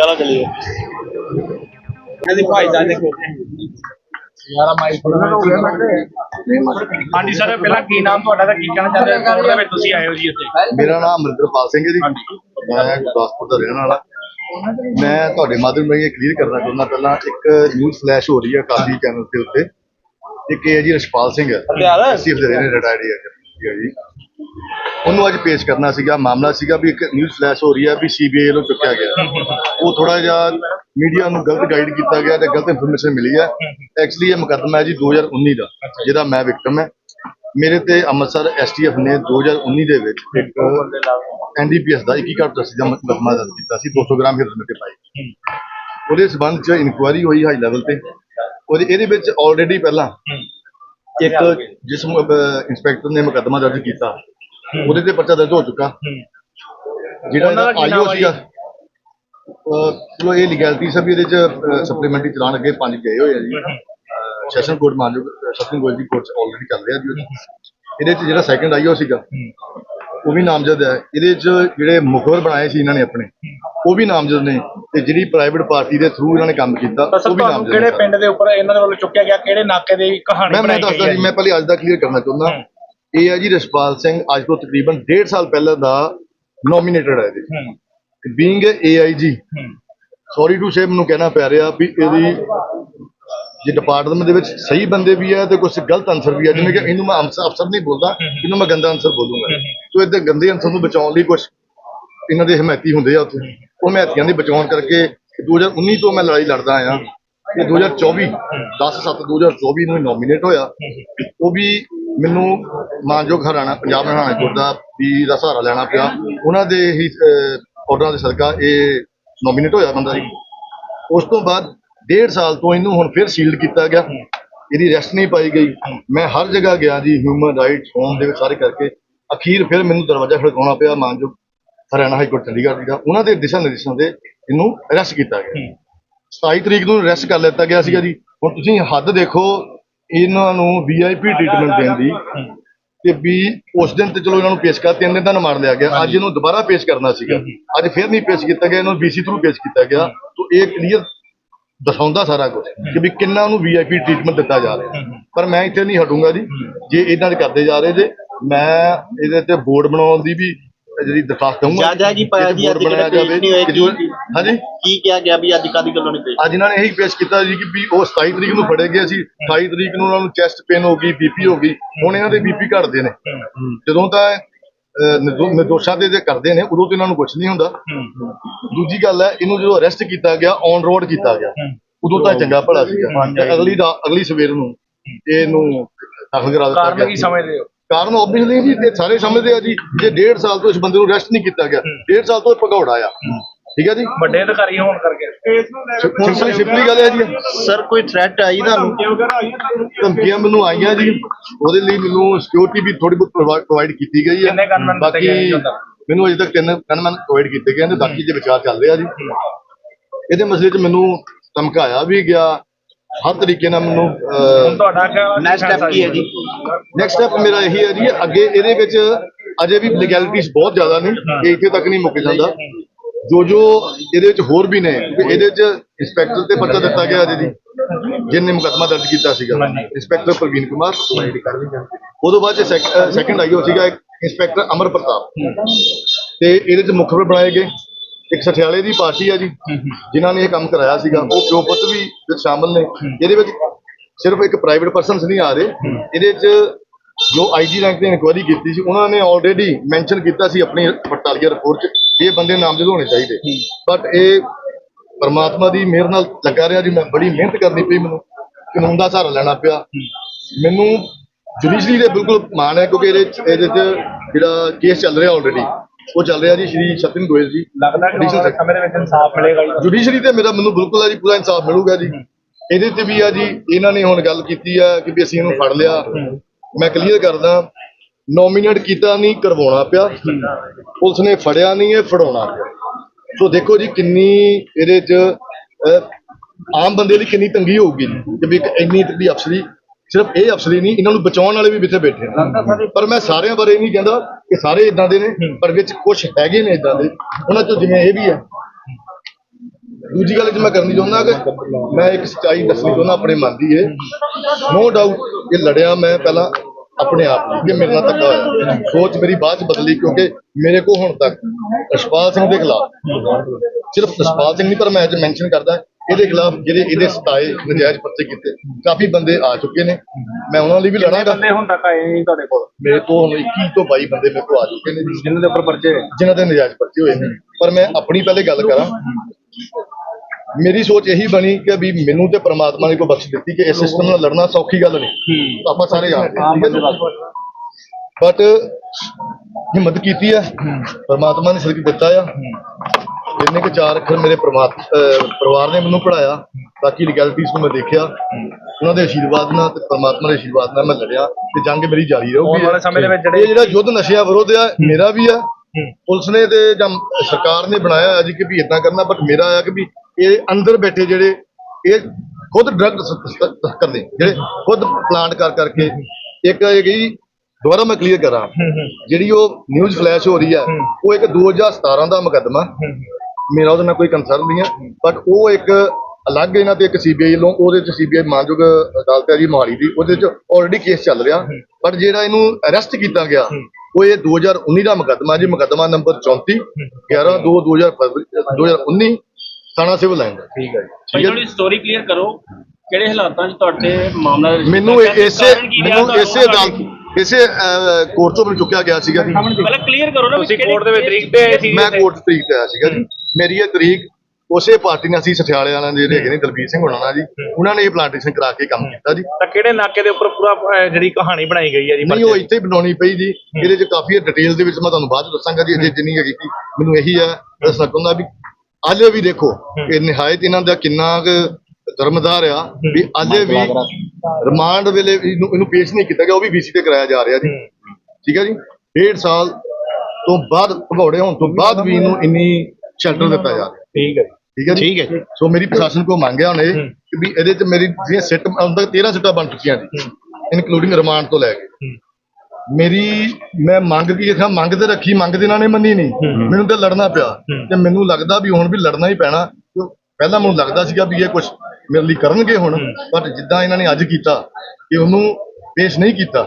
ਚਲੋ ਚਲੀਏ ਇਹਦੀ ਭਾਈਦਾ ਦੇਖੋ। ਯਾਰਾ ਮਾਈ ਹਾਂਜੀ ਸਰ ਪਹਿਲਾਂ ਕੀ ਨਾਮ ਤੁਹਾਡਾ ਤੇ ਕੀ ਕਹਿਣਾ ਚਾਹੁੰਦੇ ਹੋ? ਦੇ ਵਿੱਚ ਤੁਸੀਂ ਆਏ ਹੋ ਜੀ ਇੱਥੇ। ਮੇਰਾ ਨਾਮ ਅਮਰਿੰਦਰਪਾਲ ਸਿੰਘ ਹੈ ਜੀ। ਮੈਂ ਗੁਰਦਾਸਪੁਰ ਦਾ ਰਹਿਣ ਵਾਲਾ। ਮੈਂ ਤੁਹਾਡੇ ਮਾਧਿਅਮ ਰਾਹੀਂ ਇਹ ਕਲੀਅਰ ਕਰਨਾ ਚਾਹੁੰਦਾ ਪਹਿਲਾਂ ਇੱਕ ਨਿਊਜ਼ ਫਲੈਸ਼ ਹੋ ਰਹੀ ਹੈ ਕਾਫੀ ਚੈਨਲ ਦੇ ਉੱਤੇ। ਇੱਕ ਇਹ ਹੈ ਜੀ ਰਸ਼ਪਾਲ ਸਿੰਘ ਹੈ? ਸੀਫ ਦੇ ਰਹੇ ਨੇ ਰਿਟਾਇਰਡ ਹੈ ਜੀ। ਉਹਨੂੰ ਅੱਜ ਪੇਸ਼ ਕਰਨਾ ਸੀਗਾ, ਮਾਮਲਾ ਸੀਗਾ ਵੀ ਇੱਕ ਨਿਊਜ਼ ਫਲੈਸ਼ ਹੋ ਰਹੀ ਹੈ ਵੀ ਸੀਬੀਆਈ ਵੱਲੋਂ ਚੁੱਕਿਆ ਗਿਆ। ਉਹ ਥੋੜਾ ਜਿਹਾ ਮੀਡੀਆ ਨੂੰ ਗਲਤ ਗਾਈਡ ਕੀਤਾ ਗਿਆ ਤੇ ਗਲਤ ਇਨਫੋਰਮੇਸ਼ਨ ਮਿਲੀ ਹੈ। ਐਕਚੁਅਲੀ ਇਹ ਮੁਕੱਦਮਾ ਹੈ ਜੀ 2019 ਦਾ, ਜਿਹਦਾ ਮੈਂ ਵਿਕਟਮ ਹੈ। ਮੇਰੇ ਤੇ ਅੰਮ੍ਰਿਤਸਰ ਐਸਟੀਐਫ ਨੇ 2019 ਦੇ ਵਿੱਚ ਇੱਕ ਐਨਡੀਪੀਐਸ ਦਾ 21 ਘੱਟ ਦਸ ਦਾ ਮੁਕੱਦਮਾ ਦਰਜ ਕੀਤਾ ਸੀ 200 ਗ੍ਰਾਮ ਹੀਰੋਇਨ ਤੇ ਪਾਈ ਉਹਦੇ ਸਬੰਧ ਚ ਇਨਕੁਆਇਰੀ ਹੋਈ ਹਾਈ ਲੈਵਲ ਤੇ। ਉਹਦੇ ਇਹਦੇ ਵਿੱਚ ਆਲਰੇਡੀ ਪਹਿਲਾਂ ਇੱਕ ਜਿਸ ਇੰਸਪੈਕਟਰ ਨੇ ਮੁਕੱਦਮਾ ਦਰਜ ਕੀਤਾ ਉਹਦੇ ਤੇ ਪਰਚਾ ਦਰਜ ਹੋ ਚੁੱਕਾ। ਜਿਹੜਾ ਆਈਓ? ਸੀਗਾ। ਚਲੋ ਇਹ ਲੀਗੈਲਿਟੀ ਸਭ ਇਹਦੇ ਚ ਸਪਲੀਮੈਂਟਰੀ ਚਲਾਨ ਅੱਗੇ ਪੰਜ ਗਏ ਹੋਏ ਆ ਜੀ। ਸੈਸ਼ਨ ਕੋਰਟ ਮਾਨਯੋਗ ਸਤਿੰਗ ਗੋਇਲ ਦੀ ਕੋਰਟ ਆਲਰੇਡੀ ਚੱਲ ਰਿਹਾ ਜੀ। ਇਹਦੇ ਚ ਜਿਹੜਾ ਸੈਕੰਡ ਆਈਓ ਸੀਗਾ ਉਹ ਵੀ ਨਾਮਜ਼ਦ ਹੈ। ਇਹਦੇ ਚ ਜਿਹੜੇ ਮੁਖਬਰ ਬਣਾਏ ਸੀ ਇਹਨਾਂ ਨੇ ਆਪਣੇ ਉਹ ਵੀ ਨਾਮਜ਼ਦ ਨੇ ਤੇ ਜਿਹੜੀ ਪ੍ਰਾਈਵੇਟ ਪਾਰਟੀ ਦੇ ਥਰੂ ਇਹਨਾਂ ਨੇ ਕੰਮ ਕੀਤਾ ਉਹ ਵੀ ਨਾਮਜ਼ਦ ਕਿਹੜੇ ਪਿੰਡ ਦੇ ਉੱਪਰ ਇਹਨਾਂ ਦੇ ਵੱਲੋਂ ਚੁੱਕਿਆ ਗਿਆ? ਕਿਹੜੇ ਨਾਕੇ ਦੀ ਕਹਾਣੀ ਬਣਾਈ ਦੱਸਦਾ ਗਈ ਜੀ ਹੈ ਮੈਂ ਪਹਿਲੇ ਅੱਜ ਦਾ ਕਲੀਅਰ ਕਰਨਾ ਚਾਹੁੰਦਾ। ਇਹ ਹੈ ਜੀ ਰਸ਼ਪਾਲ ਸਿੰਘ ਅੱਜ ਤੋਂ ਤਕਰੀਬਨ 1.5 ਸਾਲ ਪਹਿਲਾਂ ਦਾ ਨੋਮੀਨੇਟਡ ਹੈ ਜੀ ਹੂੰ, being AIG sorry to say ਮੈਨੂੰ ਕਹਿਣਾ ਪੈ ਰਿਹਾ ਵੀ ਇਹਦੀ ਜੇ ਡਿਪਾਰਟਮੈਂਟ ਦੇ ਵਿੱਚ ਸਹੀ ਬੰਦੇ ਵੀ ਹੈ ਤੇ ਕੁਝ ਗਲਤ ਆਨਸਰ ਵੀ ਹੈ। ਜਿਵੇਂ ਕਿ ਇਹਨੂੰ ਮੈਂ ਅਫਸਰ ਅਫਸਰ ਨਹੀਂ ਬੋਲਦਾ ਇਹਨੂੰ ਮੈਂ ਗੰਦਾ ਆਨਸਰ ਬੋਲੂੰਗਾ। ਸੋ ਇਹਦੇ ਗੰਦੇ ਆਨਸਰ ਨੂੰ ਬਚਾਉਣ ਲਈ ਕੁਝ ਇਹਨਾਂ ਦੇ ਹਮਾਇਤੀ ਹੁੰਦੇ ਆ ਉੱਥੇ। ਉਹ ਹਮਾਇਤੀਆਂ ਦੀ ਬਚਾਉਣ ਕਰਕੇ 2019 ਤੋਂ ਮੈਂ ਲੜਾਈ ਲੜਦਾ ਆਇਆ। ਤੇ 2024 10 7 2024 ਨੂੰ ਨੋਮੀਨੇਟ ਹੋਇਆ। ਉਹ ਵੀ ਮੈਨੂੰ ਮਾਨਯੋਗ ਹਰਿਆਣਾ, ਪੰਜਾਬ ਹਰਿਆਣਾ ਕੋਰਟ ਦਾ ਵੀ ਦਾ ਸਹਾਰਾ ਲੈਣਾ ਪਿਆ। ਉਹਨਾਂ ਦੇ ਹੀ ਆਰਡਰਾਂ ਦੇ ਸਦਕਾ ਇਹ ਨੋਮੀਨੇਟ ਹੋਇਆ ਬੰਦਾ ਜੀ। ਉਸ ਤੋਂ ਬਾਅਦ ਡੇਢ ਸਾਲ ਤੋਂ ਇਹਨੂੰ ਹੁਣ ਫਿਰ ਸੀਲਡ ਕੀਤਾ ਗਿਆ। ਇਹਦੀ ਰੈਸਟ ਨਹੀਂ ਪਾਈ ਗਈ। ਮੈਂ ਹਰ ਜਗ੍ਹਾ ਗਿਆ ਜੀ ਹਿਊਮਨ ਰਾਈਟਸ ਹੋਮ ਦੇ ਵਿੱਚ ਸਾਰੇ ਕਰਕੇ। ਅਖੀਰ ਫਿਰ ਮੈਨੂੰ ਦਰਵਾਜ਼ਾ ਖੜਕਾਉਣਾ ਪਿਆ ਮਾਨਯੋਗ ਹਰਿਆਣਾ ਹਾਈ ਕੋਰਟ ਚੰਡੀਗੜ੍ਹ ਜੀ ਦਾ। ਉਹਨਾਂ ਦੇ ਦਿਸ਼ਾ ਨਿਰਦੇਸ਼ਾਂ ਦੇ ਇਹਨੂੰ ਅਰੈਸਟ ਕੀਤਾ ਗਿਆ। 27 ਤਰੀਕ ਨੂੰ ਅਰੈਸਟ ਕਰ ਲਿੱਤਾ ਗਿਆ ਸੀਗਾ ਜੀ। ਹੁਣ ਤੁਸੀਂ ਹੱਦ ਦੇਖੋ ਇਹਨਾਂ ਨੂੰ ਵੀਆਈਪੀ ਟ੍ਰੀਟਮੈਂਟ ਦੇਣ ਦੀ ਤੇ ਵੀ ਉਸ ਦਿਨ ਤੇ ਚਲੋ ਇਹਨਾਂ ਨੂੰ ਪੇਸ਼ ਕਰ ਤਿੰਨ ਦਿਨ ਦਾ ਮਾਰ ਲਿਆ ਗਿਆ। ਅੱਜ ਇਹਨੂੰ ਦੁਬਾਰਾ ਪੇਸ਼ ਕਰਨਾ ਸੀਗਾ। ਅੱਜ ਫਿਰ ਨਹੀਂ ਪੇਸ਼ ਕੀਤਾ ਗਿਆ ਇਹਨੂੰ ਬੀਸੀ ਥਰੂ ਪੇਸ਼ ਕੀਤਾ ਗਿਆ। ਤੋਂ ਇਹ ਕਲੀਅਰ ਦਿਖਾਉਂਦਾ ਸਾਰਾ ਕੁਝ ਕਿ ਵੀ ਕਿੰਨਾ ਨੂੰ ਵੀਆਈਪੀ ਟ੍ਰੀਟਮੈਂਟ ਦਿੱਤਾ ਜਾ ਰਿਹਾ। ਪਰ ਮੈਂ ਇੱਥੇ ਨਹੀਂ ਹਟੂੰਗਾ ਜੀ। ਜੇ ਇਹਨਾਂ ਦੇ ਕਰਦੇ ਜਾ ਰਹੇ ਜੇ ਮੈਂ ਇਹਦੇ ਤੇ ਬੋਰਡ ਬਣਾਉਣ ਦੀ ਵੀ ਜਿਹੜੀ ਦਰਖਾਸਤ ਦਊਂਗਾ। ਜੱਜ ਹੈ ਜੀ, ਪਾਇਆ ਜੀ, ਅੱਜ ਬਣਾਇਆ ਜਿਹੜਾ ਪੇਸ਼ ਨਹੀਂ ਹੋਏ ਕਿ ਜੋ- ਕੀ- ਹਾਂਜੀ? ਕੀ ਕਿਹਾ ਗਿਆ ਵੀ ਅੱਜ ਕਾਦੀ ਗੱਲੋਂ ਨਹੀਂ ਪਈ ਅੱਜ ਇਹਨਾਂ ਨੇ ਇਹੀ ਪੇਸ਼ ਕੀਤਾ ਜੀ ਕਿ ਵੀ ਉਹ 27 ਤਰੀਕ ਨੂੰ ਫੜੇ ਗਏ ਸੀ। 28 ਤਰੀਕ ਨੂੰ ਉਹਨਾਂ ਨੂੰ ਚੈਸਟ ਪੇਨ ਹੋ ਗਈ ਬੀਪੀ ਹੋ ਗਈ। ਹੁਣ ਇਹਨਾਂ ਦੇ ਬੀਪੀ ਘਟਦੇ ਨੇ। ਜਦੋਂ ਤਾਂ ਅਹ, ਨਿਰਦੋ- ਨਿਰਦੋਸ਼ਾਂ ਦੇ ਜੇ ਕਰਦੇ ਨੇ ਉਦੋਂ ਤੇ ਇਹਨਾਂ ਨੂੰ ਕੁਝ ਨਹੀਂ ਹੁੰਦਾ। ਦੂਜੀ ਗੱਲ ਹੈ ਇਹਨੂੰ ਜਦੋਂ ਅਰੈਸਟ ਕੀਤਾ ਗਿਆ ਔਨ ਰੋਡ ਕੀਤਾ ਗਿਆ। ਉਦੋਂ ਤਾਂ ਚੰਗਾ ਭਲਾ ਸੀਗਾ। ਤੇ ਅਗਲੀ ਦਾ ਅਗਲੀ ਸਵੇਰ ਨੂੰ ਇਹਨੂੰ ਦਾਖਲ ਕਰਾ ਦਿੱਤਾ ਕਾਰਨ ਗਿਆ ਕੀ ਸੀ। ਸਮਝਦੇ ਹੋ? ਕਾਰਨ ਆਬਵੀਅਸਲੀ ਜੀ ਇਹ ਸਾਰੇ ਸਮਝਦੇ ਆ ਜੀ ਜੇ ਡੇਢ ਸਾਲ ਤੋਂ ਇਸ ਬੰਦੇ ਨੂੰ ਅਰੈਸਟ ਨਹੀਂ ਕੀਤਾ ਗਿਆ ਡੇਢ ਸਾਲ ਤੋਂ ਇਹ ਭਗੌੜਾ ਆ। ਠੀਕ ਹੈ ਜੀ? ਵੱਡੇ ਅਧਿਕਾਰੀ ਹੋਣ ਕਰਕੇ। ਸਿੰਪਲੀ ਸਿੰਪਲੀ ਗੱਲ ਹੈ ਜੀ। ਸਰ ਕੋਈ ਥ੍ਰੈਟ ਆਈ ਤੁਹਾਨੂੰ? ਧਮਕੀਆਂ ਮੈਨੂੰ ਆਈਆਂ ਜੀ। ਉਹਦੇ ਲਈ ਮੈਨੂੰ ਸਿਕਿਉਰਿਟੀ ਵੀ ਥੋੜੀ ਬਹੁਤ ਪ੍ਰੋਵਾਈਡ ਕੀਤੀ ਗਈ ਹੈ ਬਾਕੀ ਹੁਣ? ਮੈਨੂੰ ਅਜੇ ਤੱਕ ਤਿੰਨ ਗਨਮੈਨ ਪ੍ਰੋਵਾਈਡ ਕੀਤੇ ਗਏ ਨੇ। ਬਾਕੀ ਦੇ ਵਿਚਾਰ ਚੱਲ ਰਿਹਾ ਜੀ। ਇਹਦੇ ਮਸਲੇ 'ਚ ਮੈਨੂੰ ਧਮਕਾਇਆ ਵੀ ਗਿਆ। ਹਰ ਤਰੀਕੇ ਨਾਲ ਮੈਨੂੰ ਤੁਹਾਡਾ Next step ਕੀ ਹੈ ਜੀ? ਨੈਕਸਟ ਸਟੈਪ ਮੇਰਾ ਇਹੀ ਹੈ ਜੀ ਅੱਗੇ ਇਹਦੇ ਵਿੱਚ ਅਜੇ ਵੀ ਲੀਗੈਲਿਟੀਜ਼ ਬਹੁਤ ਜ਼ਿਆਦਾ ਨੇ ਇਹ ਇੱਥੇ ਤੱਕ ਨਹੀਂ ਮੁੱਕ ਜਾਂਦਾ। ਜੋ ਜੋ ਇਹਦੇ ਵਿੱਚ ਹੋਰ ਵੀ ਨੇ ਇਹਦੇ ਵਿੱਚ ਇੰਸਪੈਕਟਰ ਤੇ ਪਰਚਾ ਦਿੱਤਾ ਗਿਆ ਅਜੇ ਦੀ ਜਿਹਨੇ ਮੁਕੱਦਮਾ ਦਰਜ ਕੀਤਾ ਸੀਗਾ। ਇੰਸਪੈਕਟਰ ਪ੍ਰਵੀਨ ਕੁਮਾਰ ਉਦੋਂ ਬਾਅਦ ਸੈਕੰਡ ਆਈਓ ਸੀਗਾ ਇੱਕ ਇੰਸਪੈਕਟਰ ਅਮਰ ਪ੍ਰਤਾਪ। ਤੇ ਇਹਦੇ ਵਿੱਚ ਮੁਖਬਰ ਬਣਾਏ ਗਏ। ਇੱਕ ਸਠਿਆਲੇ ਦੀ ਪਾਰਟੀ ਹੈ ਜੀ ਜਿਨ੍ਹਾਂ ਨੇ ਇਹ ਕੰਮ ਕਰਾਇਆ ਸੀਗਾ ਉਹ ਪਿਓ ਪੁੱਤ ਵੀ ਵਿੱਚ ਸ਼ਾਮਲ ਨੇ। ਇਹਦੇ ਵਿੱਚ ਸਿਰਫ ਇੱਕ ਪ੍ਰਾਈਵੇਟ ਪਰਸਨਸ ਨਹੀਂ ਆ ਰਹੇ। ਇਹਦੇ ਵਿੱਚ ਜੋ ਆਈਜੀ ਰੈਂਕ ਤੇ ਇਨਕੁਆਇਰੀ ਕੀਤੀ ਸੀ ਉਹਨਾਂ ਨੇ ਆਲਰੇਡੀ ਮੈਂਸ਼ਨ ਕੀਤਾ ਸੀ ਆਪਣੀ ਪੜਤਾਲੀਆ ਰਿਪੋਰਟ 'ਚ ਇਹ ਬੰਦੇ ਨਾਮਜ਼ਦ ਹੋਣੇ ਚਾਹੀਦੇ। ਬਟ ਇਹ ਪਰਮਾਤਮਾ ਦੀ ਮਿਹਰ ਨਾਲ ਲੱਗਾ ਰਿਹਾ ਜੀ। ਮੈਂ ਬੜੀ ਮਿਹਨਤ ਕਰਨੀ ਪਈ ਮੈਨੂੰ। ਕਾਨੂੰਨ ਦਾ ਸਹਾਰਾ ਲੈਣਾ ਪਿਆ। ਮੈਨੂੰ ਜੁਡੀਸ਼ਰੀ ਦੇ ਬਿਲਕੁਲ ਮਾਣ ਹੈ ਕਿਉਂਕਿ ਇਹਦੇ 'ਚ- ਇਹਦੇ 'ਚ ਜਿਹੜਾ ਕੇਸ ਚੱਲ ਰਿਹਾ ਆਲਰੇਡੀ ਉਹ ਚੱਲ ਰਿਹਾ ਜੀ ਸ਼੍ਰੀ ਸਤਿਨ ਗੋਇਲ ਜੀ। ਲੱਗਦਾ ਕਿ ਆਉਣ ਵਾਲੇ ਸਮੇਂ ਦੇ ਵਿੱਚ ਇਨਸਾਫ ਮਿਲੇਗਾ ਜੀ। ਜੁਡੀਸ਼ਰੀ ਤੇ ਮੇਰਾ ਮੈਨੂੰ ਬਿਲਕੁਲ ਆ ਜੀ ਪੂਰਾ ਇਨਸਾਫ ਮਿਲੂਗਾ ਜੀ। ਇਹਦੇ ਤੇ ਵੀ ਆ ਜੀ ਇਹਨਾਂ ਨੇ ਹੁਣ ਗੱਲ ਕੀਤੀ ਆ ਕਿ ਵੀ ਅਸੀਂ ਇਹਨੂੰ ਫੜ ਲਿਆ। ਮੈਂ ਕਲੀਅਰ ਕਰਦਾ ਨੋਮੀਨੇਟ ਕੀਤਾ ਨਹੀਂ ਕਰਵਾਉਣਾ ਪਿਆ। ਪੁਲਿਸ ਨੇ ਫੜਿਆ ਨਹੀਂ ਇਹ ਫੜਾਉਣਾ ਪਿਆ। ਸੋ ਦੇਖੋ ਜੀ ਕਿੰਨੀ ਇਹਦੇ ਚ ਆਮ ਬੰਦੇ ਲਈ ਕਿੰਨੀ ਤੰਗੀ ਹੋਊਗੀ ਜੀ। ਕਿ ਵੀ ਇੰਨੀ ਤਕੜੀ ਅਫਸਰੀ ਸਿਰਫ ਇਹ ਅਫਸਰੀ ਨਹੀਂ ਇਹਨਾਂ ਨੂੰ ਬਚਾਉਣ ਵਾਲੇ ਵੀ ਇੱਥੇ ਬੈਠੇ ਪਰ ਮੈਂ ਸਾਰਿਆਂ ਬਾਰੇ ਨਹੀਂ ਕਹਿੰਦਾ ਕਿ ਸਾਰੇ ਇਦਾਂ ਦੇ ਨੇ ਪਰ ਵਿੱਚ ਕੁਝ ਹੈਗੇ ਨੇ ਇਦਾਂ ਦੇ। ਉਹਨਾਂ ਚੋਂ ਜਿਵੇਂ ਇਹ ਵੀ ਹੈ ਦੂਜੀ ਗੱਲ ਜੇ ਮੈਂ ਕਰਨੀ ਚਾਹੁੰਦਾ ਕਿ ਮੈਂ ਇੱਕ ਸੱਚਾਈ ਦੱਸਣੀ ਚਾਹੁੰਦਾ ਆਪਣੇ ਮਨ ਦੀ ਇਹ। ਨੋ ਡਾਊਟ ਇਹ ਲੜਿਆ ਮੈਂ ਪਹਿਲਾਂ ਆਪਣੇ ਆਪ ਲਈ ਕਿ ਮੇਰੇ ਨਾਲ ਧੱਕਾ ਹੋਇਆ। ਸੋਚ ਮੇਰੀ ਬਾਅਦ ਚ ਬਦਲੀ ਕਿਉਂਕਿ ਮੇਰੇ ਕੋ ਹੁਣ ਤੱਕ ਰਸ਼ਪਾਲ ਸਿੰਘ ਦੇ ਖਿਲਾਫ। ਸਿਰਫ ਰਸ਼ਪਾਲ ਸਿੰਘ ਨਹੀਂ ਪਰ ਮੈਂ ਅੱਜ ਮੈਂਸ਼ਨ ਕਰਦਾ ਇਹਦੇ ਖਿਲਾਫ ਜਿਹੜੇ ਇਹਦੇ ਸਤਾਏ ਨਜਾਇਜ਼ ਪਰਚੇ ਕੀਤੇ ਕਾਫੀ ਬੰਦੇ ਆ ਚੁੱਕੇ ਨੇ। ਮੈਂ ਉਹਨਾਂ ਲਈ ਵੀ ਲੜਾਂਗਾ। ਬੰਦੇ ਹੁਣ ਤੱਕ ਆਏ ਨਹੀਂ ਤੁਹਾਡੇ ਕੋਲ? ਮੇਰੇ ਕੋਲ ਹੁਣ 21 ਤੋਂ 22 ਬੰਦੇ ਮੇਰੇ ਕੋਲ ਆ ਚੁੱਕੇ ਨੇ ਜਿਨ੍ਹਾਂ ਦੇ ਉੱਪਰ ਪਰਚੇ ਜਿਨ੍ਹਾਂ ਦੇ ਨਜਾਇਜ਼ ਪਰਚੇ ਹੋਏ ਨੇ। ਪਰ ਮੈਂ ਆਪਣੀ ਪਹਿਲੇ ਗੱਲ ਕਰਾਂ। ਮੇਰੀ ਸੋਚ ਇਹੀ ਬਣੀ ਕਿ ਵੀ ਮੈਨੂੰ ਤੇ ਪ੍ਰਮਾਤਮਾ ਨੇ ਕੋਈ ਬਖਸ਼ ਦਿੱਤੀ ਕਿ ਇਸ ਸਿਸਟਮ ਨਾਲ ਲੜਨਾ ਸੌਖੀ ਗੱਲ ਨਹੀਂ। ਆਪਾਂ ਸਾਰੇ ਜਾਣਦੇ ਬਟ ਹਿੰਮਤ ਕੀਤੀ ਹੈ। ਪ੍ਰਮਾਤਮਾ ਨੇ ਸਿਰਕ ਦਿੱਤਾ ਆ। ਜਿੰਨੇ ਕਿ ਚਾਰ ਅੱਖਰ ਮੇਰੇ ਅਹ ਪਰਿਵਾਰ ਨੇ ਮੈਨੂੰ ਪੜਾਇਆ ਬਾਕੀ ਲੀਗੈਲਿਟੀਜ਼ ਨੂੰ ਮੈਂ ਦੇਖਿਆ। ਉਹਨਾਂ ਦੇ ਆਸ਼ੀਰਵਾਦ ਨਾਲ ਤੇ ਪ੍ਰਮਾਤਮਾ ਦੇ ਆਸ਼ੀਰਵਾਦ ਨਾਲ ਮੈਂ ਲੜਿਆ ਤੇ ਜੰਗ ਮੇਰੀ ਜਾਰੀ ਰਹੂਗੀ। ਆਉਣ ਵਾਲੇ ਸਮੇਂ ਦੇ ਵਿੱਚ ਇਹ ਜਿਹੜੇ ਯੁੱਧ ਨਸ਼ਿਆਂ ਵਿਰੁੱਧ ਆ ਮੇਰਾ ਵੀ ਆ। ਪੁਲਿਸ ਨੇ ਤੇ ਜਾਂ ਸਰਕਾਰ ਨੇ ਬਣਾਇਆ ਹੈ ਜੀ ਕਿ ਵੀ ਇਦਾਂ ਕਰਨਾ ਬਟ ਮੇਰਾ ਆ ਕਿ ਵੀ ਇਹ ਅੰਦਰ ਬੈਠੇ ਜਿਹੜੇ ਇਹ ਖੁਦ ਡਰਗ ਕਰਦੇ ਜਿਹੜੇ ਖੁਦ ਪਲਾਂਟ ਕਰ ਕਰਕੇ ਇੱਕ ਇਹ ਗਈ ਦੁਬਾਰਾ ਮੈਂ ਕਲੀਅਰ ਕਰਾਂ। ਜਿਹੜੀ ਉਹ ਨਿਊਜ਼ ਫਲੈਸ਼ ਹੋ ਰਹੀ ਆ ਉਹ ਇੱਕ 2017 ਦਾ ਮੁਕੱਦਮਾ। ਮੇਰਾ ਉਹਦੇ ਨਾਲ ਕੋਈ ਕੰਸਰਨ ਨਹੀਂ ਹੈ ਬਟ ਉਹ ਇੱਕ ਅਲੱਗ ਇਹਨਾਂ ਤੇ ਇੱਕ ਸੀਬੀਆਈ ਵੱਲੋਂ ਉਹਦੇ ਚ ਸੀਬੀਆਈ ਮਾਨਯੋਗ ਅਦਾਲਤ ਹੈ ਜੀ ਮੋਹਾਲੀ ਦੀ ਉਹਦੇ ਚ ਆਲਰੇਡੀ ਕੇਸ ਚੱਲ ਰਿਹਾ। ਬਟ ਜਿਹੜਾ ਇਹਨੂੰ ਅਰੈਸਟ ਕੀਤਾ ਗਿਆ ਉਹ ਇਹ 2019 ਦਾ ਮੁਕੱਦਮਾ ਜੀ ਮੁਕੱਦਮਾ ਨੰਬਰ 34 11 2 2019 ਥਾਣਾ ਸਿਵਲ ਲਾਈਨ ਦਾ। ਠੀਕ ਹੈ ਹੈ ਥੋੜੀ ਸਟੋਰੀ ਕਲੀਅਰ ਕਰੋ ਕਿਹੜੇ ਹਾਲਾਤਾਂ 'ਚ ਤੁਹਾਡੇ ਮਾਮਲਾ ਮੈਨੂੰ? ਇਸੇ ਮੈਨੂੰ ਇਸੇ ਅਦਾਲਤ ਇਸੇ ਕੋਰਟ ਤੋਂ ਮੈਨੂੰ ਚੁੱਕਿਆ ਗਿਆ ਸੀਗਾ ਜੀ। ਪਹਿਲਾਂ ਕਲੀਅਰ ਕਰੋ ਨਾ ਤੁਸੀਂ ਕਿਹੜੇ ਕੋਰਟ ਦੇ ਵਿੱਚ ਤਰੀਕ ਤੇ ਆਏ ਸੀ ਮੈਂ ਕੋਰਟ ਤਰੀਕ ਤੇ ਆਇਆ ਸੀਗਾ ਜੀ। ਮੇਰੀ ਇਹ ਤਰੀਕ ਉਸੇ ਪਾਰਟੀ ਨਾਲ ਅਸੀਂ ਸਠਿਆਲੇ ਵਾਲਿਆਂ ਦੇ ਜਿਹੜੇ ਹੈਗੇ ਨੇ ਦਲਬੀਰ ਸਿੰਘ ਹੋਣਾ ਨਾਲ ਜੀ। ਉਹਨਾਂ ਨੇ ਇਹ ਪਲਾਂਟੇਸ਼ਨ ਕਰਾ ਕੇ ਕੰਮ ਕੀਤਾ ਜੀ। ਤਾਂ ਕਿਹੜੇ ਨਾਕੇ ਦੇ ਉੱਪਰ ਪੂਰਾ ਅਹ, ਜਿਹੜੀ ਕਹਾਣੀ ਬਣਾਈ ਗਈ ਹੈ ਜੀ ਨਹੀਂ ਉਹ ਇੱਥੇ ਹੀ ਬਣਾਉਣੀ ਪਈ ਜੀ। ਇਹਦੇ ਚ ਕਾਫੀ ਡਿਟੇਲ ਦੇ ਵਿੱਚ ਮੈਂ ਤੁਹਾਨੂੰ ਬਾਅਦ ਚ ਦੱਸਾਂਗਾ ਜੀ ਅਜੇ ਜਿੰਨੀ ਹੈਗੀ ਸੀ। ਮੈਨੂੰ ਇਹੀ ਹੈ ਦੱਸਣਾ ਚਾਹੁੰਦਾ ਵੀ ਅਜੇ ਵੀ ਦੇਖੋ ਇਹ ਨਿਹਾਇਤ ਇਹਨਾਂ ਦਾ ਕਿੰਨਾ ਕੁ ਧਰਮਦਾਰ ਆ ਵੀ ਅਜੇ ਵੀ ਰਿਮਾਂਡ ਵੇਲੇ ਵੀ ਇਹਨੂੰ ਇਹਨੂੰ ਪੇਸ਼ ਨਹੀਂ ਕੀਤਾ ਗਿਆ ਉਹ ਵੀ ਵੀਸੀ ਤੇ ਕਰਾਇਆ ਜਾ ਰਿਹਾ ਜੀ। ਠੀਕ ਹੈ ਜੀ? ਡੇਢ ਸਾਲ ਤੋਂ ਬਾਅਦ ਭਗੌੜੇ ਹੋਣ ਤੋਂ ਬਾਅਦ ਵੀ ਇਹਨੂੰ ਇੰਨੀ ਸ਼ੈਲਟਰ ਦਿੱਤਾ ਜਾ। ਰਿਹਾ ਠੀਕ ਹੈ ਠੀਕ ਹੈ ਠੀਕ ਹੈ ਸੋ ਮੇਰੀ ਪ੍ਰਸ਼ਾਸਨ ਕੋ ਮੰਗਿਆ ਇਹ ਕਿ ਵੀ ਇਹਦੇ ਚ ਮੇਰੀ ਜਿਹੜੀਆਂ ਸਿੱਟ ਤੱਕ 13 ਸਿੱਟਾਂ ਬਣ ਚੁੱਕੀਆਂ ਜੀ ਇਨਕਲੂਡਿੰਗ ਰਿਮਾਂਡ ਤੋਂ ਲੈ ਕੇ। ਮੇਰੀ ਮੈਂ ਮੰਗ ਕੀ ਰੱਖਾਂ ਮੰਗ ਤੇ ਰੱਖੀ ਮੰਗ ਤੇ ਇਹਨਾਂ ਨੇ ਮੰਨੀ ਨਹੀਂ। ਮੈਨੂੰ ਤੇ ਲੜਨਾ ਪਿਆ। ਤੇ ਮੈਨੂੰ ਲੱਗਦਾ ਵੀ ਹੁਣ ਵੀ ਲੜਨਾ ਹੀ ਪੈਣਾ। ਪਹਿਲਾਂ ਮੈਨੂੰ ਲੱਗਦਾ ਸੀਗਾ ਵੀ ਇਹ ਕੁਝ ਮੇਰੇ ਲਈ ਕਰਨਗੇ ਹੁਣ ਪਰ ਜਿੱਦਾਂ ਇਹਨਾਂ ਨੇ ਅੱਜ ਕੀਤਾ ਕਿ ਉਹਨੂੰ ਪੇਸ਼ ਨਹੀਂ ਕੀਤਾ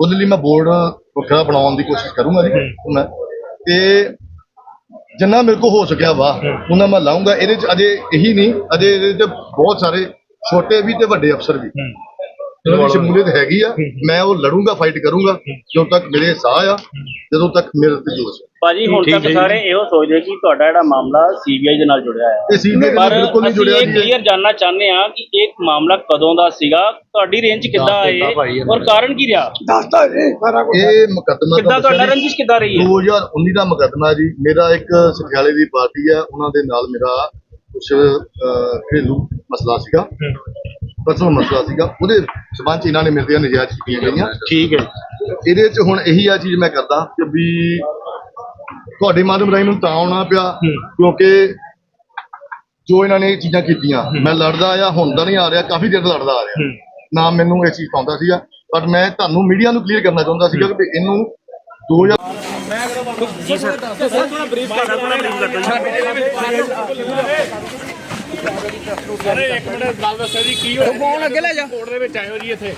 ਉਹਦੇ ਲਈ ਮੈਂ ਬੋਰਡ ਵੱਖਰਾ ਬਣਾਉਣ ਦੀ ਕੋਸ਼ਿਸ਼ ਕਰੂੰਗਾ ਜੀ। ਮੈਂ ਤੇ ਜਿੰਨਾ ਮੇਰੇ ਕੋ ਹੋ ਸਕਿਆ ਵਾ ਉਹਨਾਂ ਮੈਂ ਲਾਉਂਗਾ ਇਹਦੇ ਚ ਅਜੇ ਇਹੀ ਨਹੀਂ ਅਜੇ ਇਹਦੇ ਚ ਬਹੁਤ ਸਾਰੇ ਛੋਟੇ ਵੀ ਤੇ ਵੱਡੇ ਅਫਸਰ ਵੀ। ਉਹਨਾਂ ਦੀ ਸ਼ਮੂਲੀਅਤ ਹੈਗੀ ਆ ਮੈਂ ਉਹ ਲੜੂੰਗਾ ਫਾਈਟ ਕਰੂੰਗਾ ਜਦੋਂ ਤੱਕ ਮੇਰੇ ਸਾਹ ਆ ਜਦੋਂ ਤੱਕ ਮੇਰੇ ਤੇ ਜੋਸ਼ ਆ। ਭਾਜੀ ਹੁਣ ਤੱਕ ਸਾਰੇ ਇਹੋ ਸੋਚਦੇ ਕਿ ਤੁਹਾਡਾ ਜਿਹੜਾ ਮਾਮਲਾ ਸੀਬੀਆਈ ਦੇ ਨਾਲ ਜੁੜਿਆ ਹੈ ਬਿਲਕੁਲ ਨਹੀਂ ਅਸੀਂ ਜੁੜਿਆ ਇਹ ਜੀ। ਕਲੀਅਰ ਜਾਨਣਾ ਚਾਹੁੰਦੇ ਆ ਕਿ ਇਹ ਮਾਮਲਾ ਕਦੋਂ ਦਾ ਸੀਗਾ ਤੁਹਾਡੀ ਰੇਂਜ ਕਿੱਦਾਂ ਆਏ ਔਰ ਕਾਰਨ ਕੀ ਰਿਹਾ? ਇਹ ਮੁਕੱਦਮਾ ਕਿੱਦਾਂ ਤਾਂ ਤੁਹਾਡਾ ਰੰਜਿਸ਼ ਕਿੱਦਾਂ ਰਹੀ ਹੈ? 2019 ਦਾ ਮੁਕੱਦਮਾ ਜੀ ਮੇਰਾ ਇੱਕ ਸਠਿਆਲੇ ਦੀ ਪਾਰਟੀ ਆ ਉਹਨਾਂ ਦੇ ਨਾਲ ਮੇਰਾ ਕੁਝ ਘਰੇਲੂ ਮਸਲਾ ਸੀਗਾ ਪਰਸਨਲ ਮਸਲਾ ਸੀਗਾ। ਉਹਦੇ ਸਬੰਧ ਇਹਨਾਂ ਨੇ ਤੇ ਨਜਾਇਜ਼ ਕੀਤੀਆਂ ਗਈਆਂ। ਠੀਕ ਹੈ। ਇਹਦੇ ਚ ਹੁਣ ਇਹੀ ਆ ਚੀਜ਼ ਮੈਂ ਕਰਦਾ ਕਿ ਵੀ ਤੁਹਾਡੇ ਮਾਧਿਅਮ ਰਾਹੀਂ ਮੈਨੂੰ ਤਾਂ ਆਉਣਾ ਪਿਆ ਕਿਉਂਕਿ ਜੋ ਇਹਨਾਂ ਨੇ ਇਹ ਚੀਜ਼ਾਂ ਕੀਤੀਆਂ ਮੈਂ ਲੜਦਾ ਆ ਹੁਣ ਤਾਂ ਨਹੀਂ ਆ ਰਿਹਾ ਕਾਫੀ ਦੇਰ ਤੋਂ ਲੜਦਾ ਆ ਰਿਹਾ। ਨਾ ਮੈਨੂੰ ਇਹ ਚੀਜ਼ ਪਾਉਂਦਾ ਸੀਗਾ ਪਰ ਮੈਂ ਤੁਹਾਨੂੰ ਮੀਡੀਆ ਨੂੰ ਕਲੀਅਰ ਕਰਨਾ ਚਾਹੁੰਦਾ ਸੀਗਾ ਕਿ ਇਹਨੂੰ 2000 ਅਰੇ ਇੱਕ ਮਿੰਟ ਗੱਲ ਦੱਸੋ ਜੀ ਕੀ ਹੋਇਆ? ਫੋਨ ਅੱਗੇ ਲੈ ਜਾ। ਕੋਰਟ ਦੇ ਵਿੱਚ ਆਇਓ ਜੀ ਇੱਥੇ।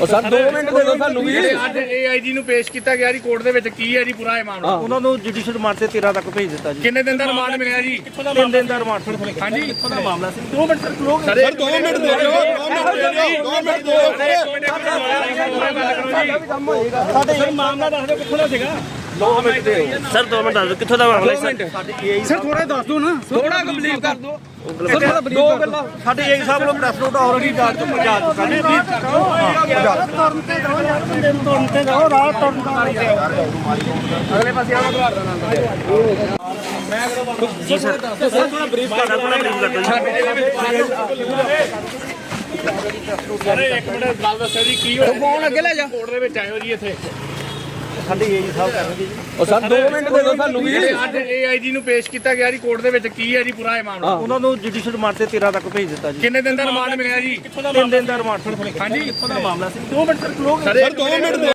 ਉਹ ਸਰ 2 ਮਿੰਟ ਦੇ ਦਿਓ ਸਾਨੂੰ ਵੀ। ਜਿਹੜੇ ਅੱਜ ਏਆਈਜੀ ਨੂੰ ਪੇਸ਼ ਕੀਤਾ ਗਿਆ ਜੀ ਕੋਰਟ ਦੇ ਵਿੱਚ ਕੀ ਹੈ ਜੀ ਪੂਰਾ ਇਹ ਮਾਮਲਾ? ਉਹਨਾਂ ਨੂੰ ਜੁਡੀਸ਼ੀਅਲ ਰਿਮਾਂਡ ਤੇ 13 ਤੱਕ ਭੇਜ ਦਿੱਤਾ ਜੀ। ਕਿੰਨੇ ਦਿਨ ਦਾ ਰਿਮਾਂਡ ਮਿਲਿਆ ਜੀ? ਤਿੰਨ ਦਿਨ ਦਾ ਰਿਮਾਂਡ ਹਾਂਜੀ। ਕਿੱਥੋਂ ਦਾ ਮਾਮਲਾ ਸੀ? 2 ਮਿੰਟ ਸਰ ਖਲੋ ਸਰ 2 ਮਿੰਟ ਦੇ ਦਿਓ 2 ਮਿੰਟ ਦੇ ਦਿਓ 2 ਮਿੰਟ ਦੇ ਦਿਓ। ਸਾਡੇ ਮਾਮਲਾ ਦੱਸ ਦਿਓ ਕਿੱਥੋਂ ਦਾ ਸੀਗਾ? 2 ਮਿੰਟ ਦੇ ਸਰ 2 ਮਿੰਟ ਦੱਸ ਦਿਓ ਕਿੱਥੋਂ ਦਾ ਮਾਮਲਾ ਸੀ ਸਰ? ਥੋੜਾ ਦੱਸ ਦਿਓ ਨਾ। ਥੋੜਾ ਕੰਪਲੀਟ ਕਰ ਦਿਓ। ਸਰ ਥੋੜਾ ਦੋ ਗੱਲਾਂ ਸਾਡੇ ਏਈ ਸਾਹਿਬ ਨੂੰ ਪ੍ਰੈਸ ਨੋਟ ਆਲਰੇਡੀ ਜਾ ਚੁੱਕਾ ਜਾ ਚੁੱਕਾ ਨੇ ਤੁਰਨ ਤੇ ਜਾਓ ਯਾਰ ਬੰਦੇ ਨੂੰ ਤੁਰਨ ਤੇ ਜਾਓ ਰਾਹ ਤੁਰਨ ਦਾ ਅਗਲੇ ਪਾਸੇ ਆਵਾ ਘਰ ਦਾ ਨਾਮ ਜੀ ਸਰ ਸਰ ਥੋੜਾ ਬਰੀਫ ਕਰਨਾ ਥੋੜਾ ਬਰੀਫ ਕਰ ਦਿਓ ਅਰੇ ਇੱਕ ਮਿੰਟ ਗੱਲ ਦੱਸੋ ਜੀ ਕੀ ਹੋਇਆ? ਫੋਨ ਅੱਗੇ ਲੈ ਜਾ। ਕੋਰਟ ਦੇ ਵਿੱਚ ਆਇਓ ਜੀ ਇੱਥੇ। ਸਾਡੇ ਏਈ ਸਾਹਿਬ ਕਰਨਗੇ ਜੀ। ਉਹ ਸਰ 2 ਮਿੰਟ ਦੇ ਦਿਓ ਸਾਨੂੰ ਵੀ। ਜਿਹੜੇ ਅੱਜ ਏਆਈਜੀ ਨੂੰ ਪੇਸ਼ ਕੀਤਾ ਗਿਆ ਜੀ ਕੋਰਟ ਦੇ ਵਿੱਚ ਕੀ ਹੈ ਜੀ ਪੂਰਾ ਇਹ ਮਾਮਲਾ? ਉਹਨਾਂ ਨੂੰ ਜੁਡੀਸ਼ੀਅਲ ਰਿਮਾਂਡ ਤੇ 13 ਤੱਕ ਭੇਜ ਦਿੱਤਾ ਜੀ। ਕਿੰਨੇ ਦਿਨ ਦਾ ਰਿਮਾਂਡ ਮਿਲਿਆ ਜੀ? ਤਿੰਨ ਦਿਨ ਦਾ ਰਿਮਾਂਡ ਹਾਂਜੀ। ਕਿੱਥੋਂ ਦਾ ਮਾਮਲਾ ਸੀ? 2 ਮਿੰਟ ਸਰ ਖਲੋ ਸਰ 2 ਮਿੰਟ ਦੇ।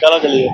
ਚਲੋ ਚਲੀਏ।